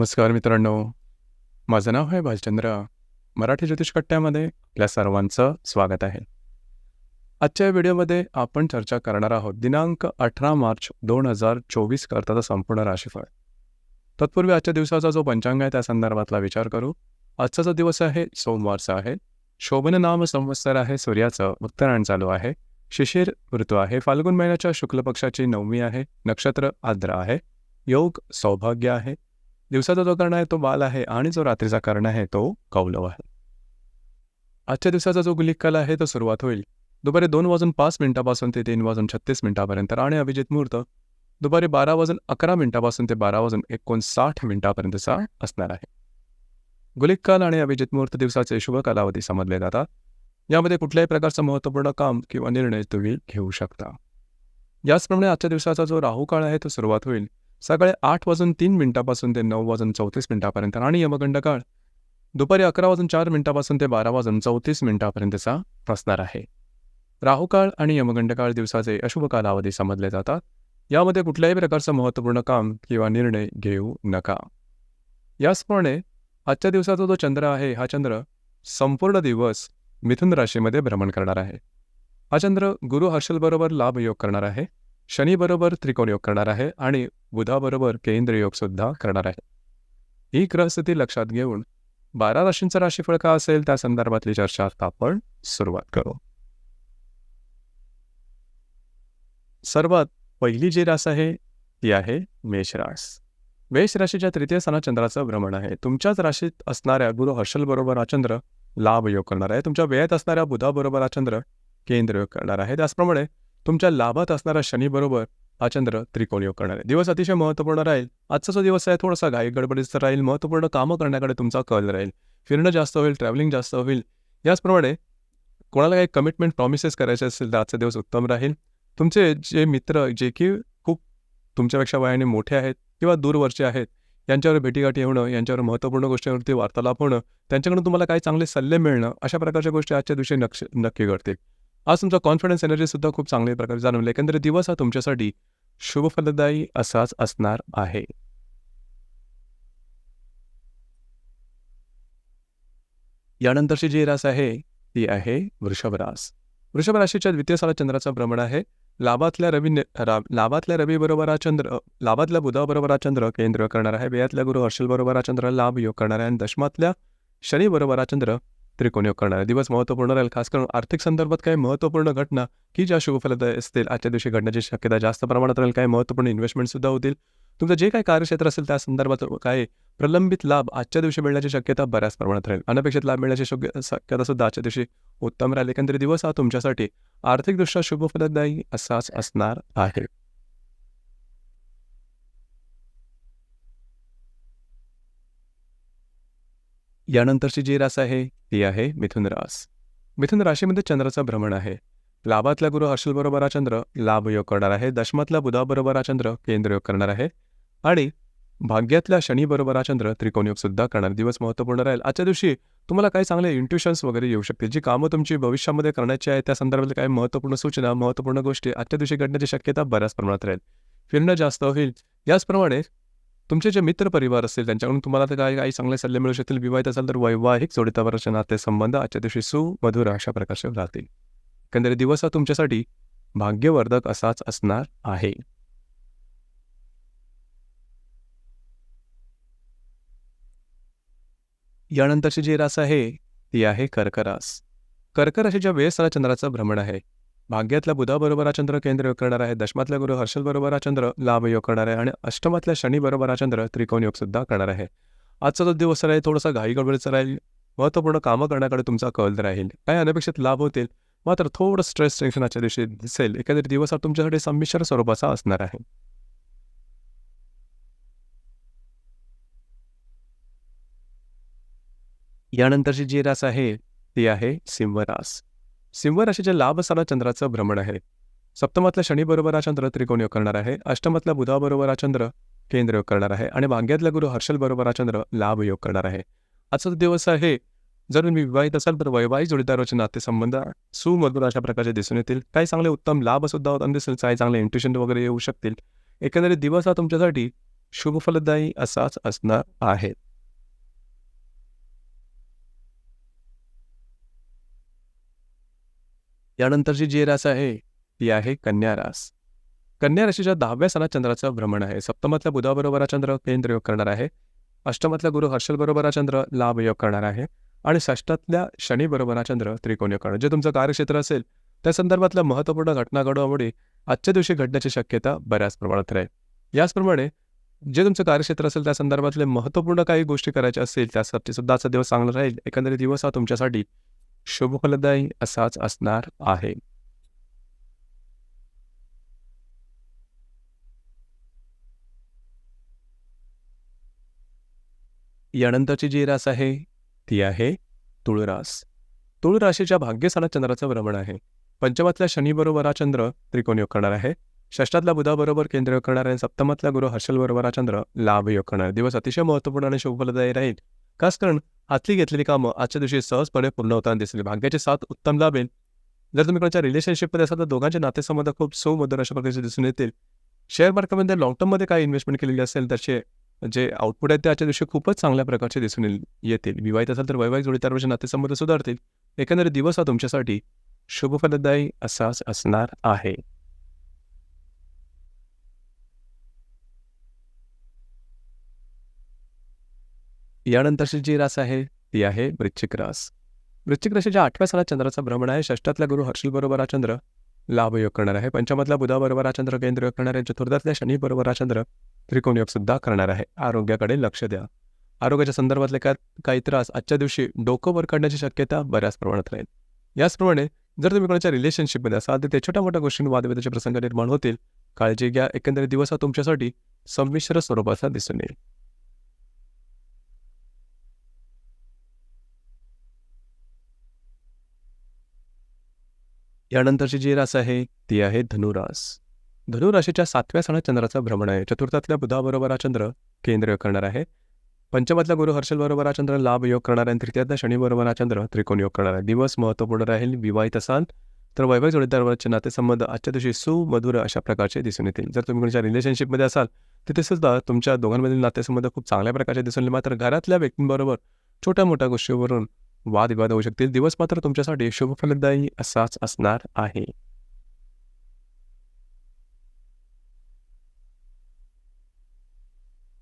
नमस्कार मित्रांनो. माझं नाव आहे भालचंद्र मराठी ज्योतिष कट्ट्यामध्ये आपल्या सर्वांचं स्वागत आहे. आजच्या या व्हिडिओमध्ये आपण चर्चा करणार आहोत दिनांक अठरा मार्च दोन हजार चोवीस करताचा संपूर्ण राशीफळ. तत्पूर्वी आजच्या दिवसाचा जो पंचांग आहे त्या संदर्भातला विचार करू. आजचा जो दिवस आहे सोमवारचा आहे. शोभन नाम संवत्सर आहे सूर्याचं उत्तरायण चालू आहे. शिशिर ऋतू आहे. फाल्गुन महिन्याच्या शुक्ल पक्षाची नवमी आहे. नक्षत्र आद्र आहे. योग सौभाग्य आहे. दिवसाचा जो कर्ण आहे तो बाल आहे आणि जो रात्रीचा कर्ण आहे तो कौलव आहे. आजच्या दिवसाचा जो गुलिक आहे तो सुरुवात होईल. दुपारी दोन वाजून पाच मिनिटापासून ते तीन वाजून छत्तीस मिनिटापर्यंत आणि अभिजित मुहूर्त दुपारी बारा वाजून अकरा मिनिटापासून ते बारा वाजून एकोणसाठ मिनिटापर्यंतचा असणार आहे. गुलिक काल आणि अभिजित मुहूर्त दिवसाचे शुभ कालावधी समजले जातात. यामध्ये कुठल्याही प्रकारचं महत्त्वपूर्ण काम किंवा निर्णय तुम्ही घेऊ शकता. याचप्रमाणे आजच्या दिवसाचा जो राहू काळ आहे तो सुरुवात होईल. सकाळी आठ वाजून तीन मिनिटापासून ते नऊ वाजून चौतीस मिनिटापर्यंत आणि यमगंड काळ दुपारी अकरा वाजून चार मिनिटापासून ते बारा वाजून चौतीस मिनिटापर्यंतचा असणार आहे. राहुकाळ आणि यमगंडकाळ दिवसाचे अशुभ कालावधी समजले जातात. यामध्ये कुठल्याही प्रकारचं महत्त्वपूर्ण काम किंवा निर्णय घेऊ नका. याचप्रमाणे आजच्या दिवसाचा जो चंद्र आहे हा चंद्र संपूर्ण दिवस मिथुन राशीमध्ये भ्रमण करणार आहे. हा चंद्र गुरु हर्षलबरोबर लाभ योग करणार आहे शनीबरोबर त्रिकोण योग करणार आहे आणि बुधाबरोबर केंद्र योग सुद्धा करणार आहे. ही ग्रहस्थिती लक्षात घेऊन बारा राशींचं राशीफळ का असेल त्या संदर्भातली चर्चा आता आपण सुरुवात करू. सर्वात पहिली जी रास आहे ती आहे मेष रास. मेष राशीच्या तृतीय स्थानात चंद्राचं भ्रमण आहे. तुमच्याच राशीत असणाऱ्या गुरु हर्षल बरोबर हा चंद्र लाभ योग करणार आहे. तुमच्या वेळेत असणाऱ्या बुधाबरोबर हा चंद्र केंद्र योग करणार आहे. त्याचप्रमाणे तुमच्या लाभात असणाऱ्या शनीबरोबर हा चंद्र त्रिकोण योग करणार. आहे दिवस अतिशय महत्त्वपूर्ण राहील. आजचा जो दिवस आहे थोडासा घाई गडबडीचा राहील. महत्त्वपूर्ण कामं करण्याकडे तुमचा कल राहील. फिरणं जास्त होईल ट्रॅव्हलिंग जास्त होईल. याचप्रमाणे कोणाला काही कमिटमेंट प्रॉमिसेस करायचे असेल तर आजचा दिवस उत्तम राहील. तुमचे जे मित्र जे की खूप तुमच्यापेक्षा वयाने मोठे आहेत किंवा दूरवरचे आहेत यांच्यावर भेटीगाठी होणं यांच्यावर महत्त्वपूर्ण गोष्टींवरती वार्तालाप होणं त्यांच्याकडून तुम्हाला काही चांगले सल्ले मिळणं अशा प्रकारच्या गोष्टी आजच्या दिवशी नक्ष नक्की घडतील. आज तुमचा कॉन्फिडन्स एनर्जी सुद्धा खूप चांगल्या प्रकारे जाणवली. एकंदरीत दिवस हा तुमच्यासाठी शुभफलदायी असाच असणार आहे. यानंतरची जी रास आहे ती आहे वृषभ रास. वृषभ राशीच्या द्वितीय साला चंद्राचं भ्रमण आहे. लाभातल्या रवी लाभातल्या रवी बरोबर हा चंद्र लाभातल्या बुधाबरोबर हा चंद्र केंद्र करणार आहे. वेयातल्या गुरु हर्षल बरोबर हा चंद्र लाभ योग करणार आहे. आणि दशमातल्या शनी बरोबर हा चंद्र त्रिकोणयोग करणारा दिवस महत्त्वपूर्ण राहील. खास करून आर्थिक संदर्भात काही महत्त्वपूर्ण घटना की ज्या शुभफलदायी असतील आजच्या दिवशी घडण्याची शक्यता जास्त प्रमाणात राहील काही महत्त्वपूर्ण इन्व्हेस्टमेंट सुद्धा होतील. तुमचं जे काही कार्यक्षेत्र असेल त्या संदर्भात काही प्रलंबित लाभ आजच्या दिवशी मिळण्याची शक्यता बऱ्याच प्रमाणात राहील. अनपेक्षित लाभ मिळण्याची शक्य शक्यता सुद्धा आजच्या दिवशी उत्तम राहील. एकंदरीत दिवस हा तुमच्यासाठी आर्थिकदृष्ट्या शुभफलदायी असाच असणार आहे. यानंतरची जी रास आहे ती आहे मिथुन रास. मिथुन राशीमध्ये चंद्राचं भ्रमण आहे. लाभातला गुरु हर्षल बरोबर हा चंद्र लाभ योग करणार आहे. दशमातला बुधाबरोबर हा चंद्र केंद्रयोग करणार आहे. आणि भाग्यातल्या शनीबरोबर हा चंद्र त्रिकोणयोग सुद्धा करणार. दिवस महत्त्वपूर्ण राहील. आजच्या दिवशी तुम्हाला काही चांगले इंट्युशन्स वगैरे येऊ शकतील. जी कामं तुमची भविष्यामध्ये करण्याची आहे त्या संदर्भात काही महत्त्वपूर्ण सूचना महत्त्वपूर्ण गोष्टी आजच्या दिवशी घडण्याची शक्यता बऱ्याच प्रमाणात राहील. फिरणं जास्त होईल. याचप्रमाणे तुमचे जे मित्र परिवार असतील त्यांच्याकडून तुम्हाला तर काही काही चांगले सल्ले मिळू शकतील. विवाहित असाल तर वैवाहिक जोडीदाराचे नाते संबंध आजच्या दिवशी सुमधुर अशा प्रकारचे राहतील. एकंदरीत दिवस हा तुमच्यासाठी भाग्यवर्धक असाच असणार आहे. यानंतरची जी रास आहे ती आहे कर्करास. कर्क ज्या वेळेस चंद्राचं भ्रमण आहे भाग्यातल्या बुधाबरोबर हा चंद्र केंद्र योग करणार आहे दशमातल्या गुरु हर्षल बरोबर हा चंद्र लाभ योग करणार आहे आणि अष्टमातल्या शनी बरोबर हा चंद्र त्रिकोण योग सुद्धा करणार आहे. आजचा जो दिवस राहील थोडासा घाई गडबडीचा राहील महत्त्वपूर्ण कामं करण्याकडे तुमचा कल राहील. काही अनपेक्षित लाभ होतील मात्र थोडं स्ट्रेस टेन्शन आजच्या दिवशी दिसेल. एखाद्या दिवस हा तुमच्यासाठी संमिश्र स्वरूपाचा असणार आहे. यानंतरची जी रास आहे ती आहे सिंहरास. सिंह राशीच्या लाभ असताना चंद्राचं भ्रमण आहे. सप्तमातल्या शनीबरोबर हा चंद्र त्रिकोण योग करणार आहे. अष्टमातल्या बुधाबरोबर हा चंद्र केंद्र योग करणार आहे. आणि भाग्यातल्या गुरु हर्षल बरोबर हा चंद्र लाभ योग करणार आहे. आजचा दिवस आहे जर तुम्ही विवाहित असाल तर वैवाहिक जोडीदाराचे नातेसंबंध सुमधुर अशा प्रकारचे दिसून येतील. काही चांगले उत्तम लाभ सुद्धा होताना दिसेल काही चांगले इंट्युशन वगैरे येऊ शकतील. एकंदरीत दिवस हा तुमच्यासाठी शुभफलदायी असाच असणार आहे. यानंतरची जी रास आहे ती आहे कन्या रास. कन्या राशीच्या दहाव्या सणात चंद्राचं भ्रमण आहे. सप्तमातल्या बुधाबरोबर हा चंद्र केंद्र योग करणार आहे. अष्टमातल्या गुरु हर्षलबरोबर हा चंद्र लाभ योग करणार आहे. आणि षष्टातल्या शनीबरोबर हा चंद्र त्रिकोण योग करणार. जे तुमचं कार्यक्षेत्र असेल त्या संदर्भातल्या महत्त्वपूर्ण घटना घडवामुळे आजच्या दिवशी घडण्याची शक्यता बऱ्याच प्रमाणात राहील. याचप्रमाणे जे तुमचं कार्यक्षेत्र असेल त्या संदर्भातले महत्त्वपूर्ण काही गोष्टी करायच्या असतील त्यासाठी सुद्धा आजचा दिवस चांगला राहील. एकंदरीत दिवस हा तुमच्यासाठी शुभफलदायी असाच असणार आहे. यानंतरची जी रास आहे ती आहे तुळरास. तुळ राशीच्या भाग्यस्थानात चंद्राचं भ्रमण आहे. पंचमातल्या शनीबरोबर हा चंद्र त्रिकोण योग करणार आहे षष्टातल्या बुधाबरोबर केंद्र योग करणार आहे. सप्तमातल्या गुरु हर्षल बरोबर हा चंद्र लाभ योग करणार दिवस अतिशय महत्त्वपूर्ण आणि शुभफलदायी राहील. खास करून हातली घेतलेली कामं आजच्या दिवशी सहजपणे पूर्ण होताना दिसली. भाग्याचे साथ उत्तम लाभेल. जर तुम्ही कोणाच्या रिलेशनशिपमध्ये असाल तर दोघांचे नातेसंबंध खूप सुमधुर अशा प्रकारचे दिसून येतील. शेअर मार्केटमध्ये लॉंग टर्ममध्ये काही इन्व्हेस्टमेंट केलेली असेल त्याचे जे आउटपुट आहेत ते आजच्या दिवशी खूपच चांगल्या प्रकारचे दिसून येतील. विवाहित असेल तर वैवाहिक जोडीदारांचे नातेसंबंध सुधारतील. एकंदरीत दिवस हा तुमच्यासाठी शुभफलदायी असाच असणार आहे. यानंतरची जी रास आहे ती आहे वृश्चिक रास. वृश्चिक राशीच्या आठव्या सालात चंद्राचा भ्रमण आहे. षष्ठातल्या गुरु हर्षल बरोबर हा चंद्र लाभ योग करणार आहे. पंचमातल्या बुधाबरोबर हा चंद्र केंद्र योग करणार आहे. चतुर्थातल्या शनी बरोबर हा चंद्र त्रिकोणयोग सुद्धा करणार आहे. आरोग्याकडे लक्ष द्या. आरोग्याच्या संदर्भातले का काही त्रास आजच्या दिवशी डोकं वर काढण्याची शक्यता बऱ्याच प्रमाणात राहील. याचप्रमाणे जर तुम्ही कोणाच्या रिलेशनशिपमध्ये असाल तर ते छोट्या मोठ्या गोष्टींनी वादविदाचे प्रसंग निर्माण होतील. काळजी घ्या. एकंदरीत दिवस हा तुमच्यासाठी संमिश्र स्वरूपाचा दिसून येईल. यानंतरची जी रास आहे ती आहे धनुरास. धनुराशीच्या सातव्या सणात चंद्राचं भ्रमण आहे. चतुर्थातल्या बुधाबरोबर हा चंद्र केंद्र करणार आहे. पंचमातल्या गुरु हर्षलबरोबर हा चंद्र लाभ योग करणार आहे. आणि तृतीयातल्या शनी हा चंद्र त्रिकोण योग करणार आहे. दिवस महत्त्वपूर्ण राहील विवाहित असाल तर वैवाहिक जोडीदारवरचे नातेसंबंध आजच्या दिवशी सुमधुर अशा प्रकारचे दिसून येतील. जर तुम्ही कोणत्या रिलेशनशिपमध्ये असाल तिथे सुद्धा तुमच्या दोघांमधील नातेसंबंध खूप चांगल्या प्रकारचे दिसून येईल मात्र घरातल्या व्यक्तींबरोबर छोट्या मोठ्या गोष्टीवरून वादविवाद होऊ शकतील. दिवस मात्र तुमच्यासाठी शुभफलदायी असाच असणार आहे.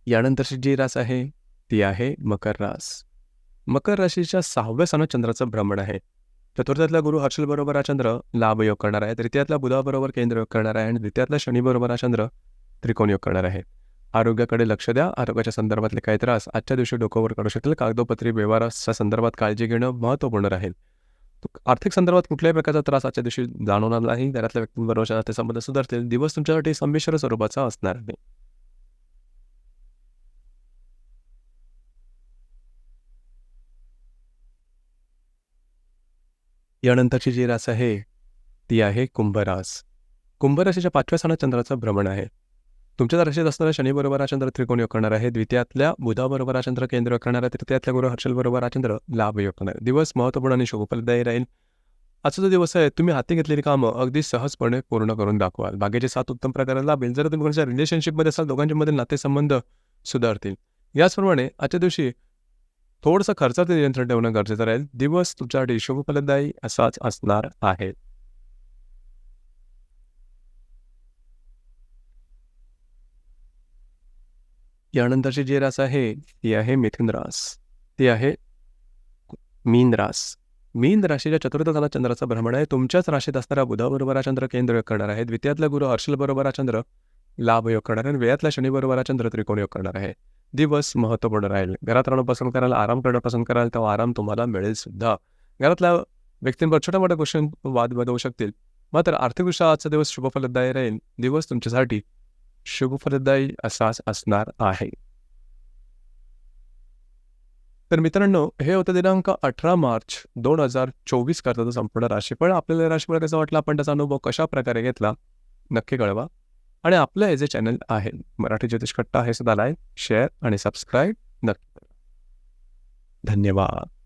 यानंतरची जी रास आहे ती आहे मकर रास. मकर राशीच्या सहाव्या सण चंद्राचं भ्रमण आहे. चतुर्थातला गुरु हर्षल बरोबर हा चंद्र लाभ योग करणार आहे. तृतीयातल्या बुधाबरोबर केंद्र योग करणार आहे. आणि द्वितीयातल्या शनी बरोबर हा चंद्र त्रिकोण योग करणार आहे. आरोग्याकडे लक्ष द्या. आरोग्याच्या संदर्भातले काही त्रास आजच्या दिवशी डोकोवर काढू शकतील. कागदोपत्री व्यवहाराच्या संदर्भात काळजी घेणं महत्त्वपूर्ण राहील. आर्थिक संदर्भात कुठल्याही प्रकारचा त्रास आजच्या दिवशी जाणवणार नाही. घरातल्या व्यक्तींबरोबरच्या नातेसंबंध सुधारतील. दिवस तुमच्यासाठी संमिश्र स्वरूपाचा असणार नाही यानंतरची जी रास आहे ती आहे कुंभरास. कुंभराशीच्या पाचव्या सणात चंद्राचं भ्रमण आहे. तुमच्या राशीत असणारा शनी बरोबर हा चंद्र त्रिकोण योग करणार आहे द्वितीयातल्या बुधाबरोबर हा चंद्र केंद्र करणार आहे तृतीयातल्या गुरु हर्षल बरोबर हा चंद्र लाभ योग करणार दिवस महत्त्वपूर्ण आणि शुभफलदायी राहील. आजचा जो दिवस आहे तुम्ही हाती घेतलेली कामं अगदी सहजपणे पूर्ण करून दाखवाल. बाकीचे सात उत्तम प्रकारे लाभेल जर तुम्ही कोणाच्या रिलेशनशिपमध्ये असाल दोघांच्यामध्ये नातेसंबंध सुधारतील. याचप्रमाणे आजच्या दिवशी थोडंसं खर्चाचं नियंत्रण ठेवणं गरजेचं राहील. दिवस तुमच्यासाठी शुभफलदायी असाच असणार आहे. यानंतरची जी रास आहे ती आहे मिथुन रास. ती आहे मीन रास. मीन राशीच्या चतुर्थ चंद्राचं चंद्राचा भ्रमण आहे. तुमच्याच राशीत असणारा बुधाबरोबर हा चंद्र केंद्र करणार आहे. द्वितीयातला गुरु हर्षल बरोबर हा चंद्र लाभ योग करणार आहे. आणि वेळातल्या शनिबरोबर हा चंद्र त्रिकोण योग करणार आहे. दिवस महत्त्वपूर्ण राहील. घरात राहणं पसंत कराल आराम करणं पसंत कराल तेव्हा आराम तुम्हाला मिळेल सुद्धा. घरातल्या व्यक्तींवर छोट्या मोठ्या गोष्टी वाद होऊ शकतील. मात्र आर्थिकदृष्ट्या आजचा दिवस शुभफलदायी राहील. दिवस तुमच्यासाठी शुभफलदायी असाच असणार आहे. तर मित्रांनो हे होतं दिनांक अठरा मार्च दोन हजार चोवीस करताचं संपूर्ण राशीफळ. आपल्याला राशीफळ कसं वाटलं? आपण त्याचा अनुभव कशा प्रकारे घेतला? नक्की कळवा. आणि आपलं हे जे चॅनल आहे मराठी ज्योतिष कट्टा हे सुद्धा लाईक शेअर आणि सबस्क्राईब नक्की धन्यवाद.